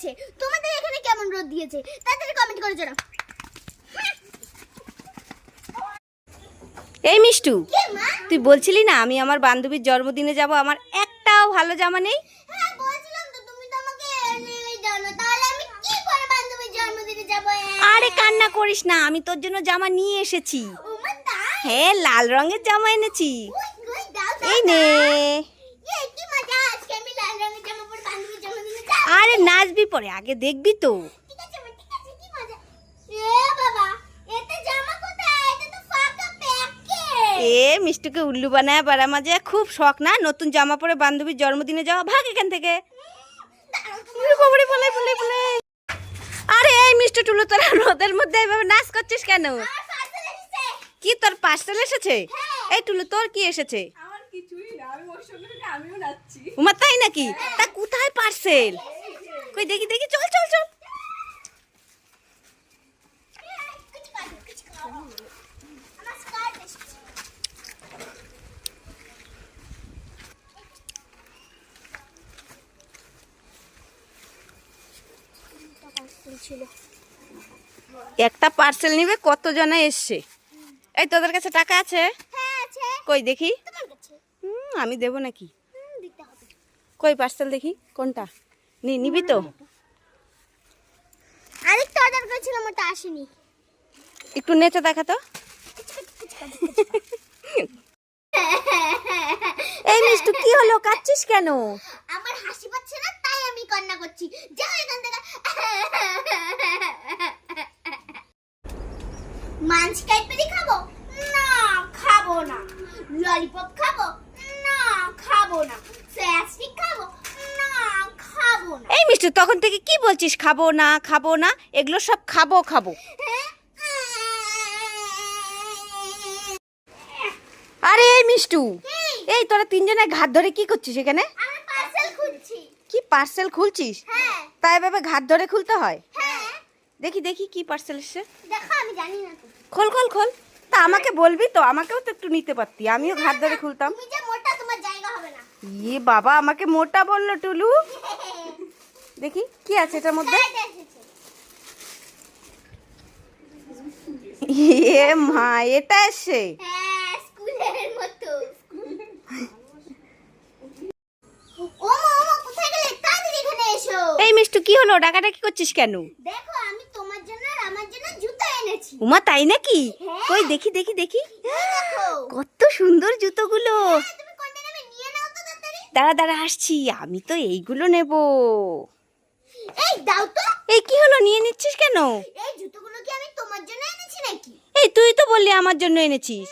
দিয়েছে। তোমাদের এখানে কেমন রোদ দিয়েছে? তাড়াতাড়ি কমেন্ট করে জানাও। এই মিষ্টু তুই বলছিলি না আমি আমার বান্ধবীর জন্মদিনে যাব? আমার একটাও ভালো জামা নেই। হ্যাঁ আরে কান্না করিস না আমি তোর জন্য জামা নিয়ে এসেছি। হ্যাঁ লাল রঙের জামা এনেছি। এই নে এই কি মজা আজকে আমি লাল রঙের জামা পরে বান্ধবীর জন্মদিনে যাব আরে নাচবি পরে আগে দেখবি তো। এ মিষ্টুকে উল্লু বানায় পারা মাঝে খুব শখ না? নতুন জামা পরে বান্ধবীর জন্মদিনে যাওয়া ভাগ এখান থেকে? আরে এই মিষ্টু টুলু তোরা রোদের মধ্যে এইভাবে নাচ করছিস কেন? কি তোর পার্সেল এসেছে? হ্যাঁ। এই টুলু তোর কি এসেছে? উমা তাই নাকি? তা কোথায় পার্সেল কই দেখি দেখি চল চল চল। একটা পার্সেল নিবে কতজনে এসছে? এই তোদের কাছে টাকা আছে? কই দেখি। আমি দেব নাকি? কই পার্সেল দেখি কোনটা? নি নিবি তো। আরেকটা অর্ডার করেছিলাম ওটা আসেনি। একটু নেচে দেখা তো। এই মিষ্টু কি হলো? কাচ্ছিস কেন? আমার হাসি পাচ্ছে না তাই আমি কান্না করছি। যাও এখান থেকে। মাঞ্চ ক্যাডবেরি খাব? না খাব না। ললিপপ খাব? না খাব না স্যাস্টিক খাব না মিষ্টু তখন থেকে কি বলছিস? খাব না খাব না এগুলো সব খাব খাব। আরে এই মিষ্টু এই তোরা তিনজনে ঘাট ধরে কি করছিস এখানে? কি পার্সেল খুলছিস? হ্যাঁ। তাই এভাবে ঘাট ধরে খুলতে হয়? হ্যাঁ। দেখি দেখি কি পার্সেল এসছে। খোল খোল খোল। তা আমাকে বলবি তো আমাকেও তো একটু নিতে পারতি। আমিও ঘাট ধরে খুলতাম। ইয়ে বাবা আমাকে মোটা বলল টুলু। দেখি কি আছে এটার মধ্যে? এটা ইয়ে মা এটা হ্যাঁ এসো। এই মিষ্টু কি হলো? ডাকাটা কি করছিস কেন? দেখো আমি তোমার জন্য আর আমার জন্য জুতো এনেছি। উমা তাই নাকি? হ্যাঁ। কই দেখি দেখি দেখি। কত সুন্দর জুতোগুলো। হ্যাঁ, দাঁড়া দাঁড়া আসছি। আমি তো এইগুলো নেব। এই দাও তো। এই কি হলো? নিয়ে নিচ্ছিস কেন? এই জুতোগুলো কি আমি তোমার জন্য এনেছি নাকি? এই তুই তো বললি আমার জন্য এনেছিস।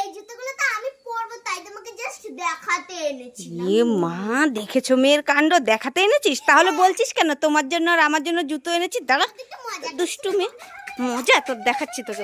এই জুতোগুলো তো আমি পরবো তাই তোমাকে জাস্ট দেখাতে এনেছি এ মা দেখেছ মেয়ের কাণ্ড? দেখাতে এনেছিস? তাহলে বলছিস কেন? তোমার জন্য আর আমার জন্য জুতো এনেছিস? দাঁড়া দুষ্টু মেয়ে। মজা? তোর দেখাচ্ছি তোকে।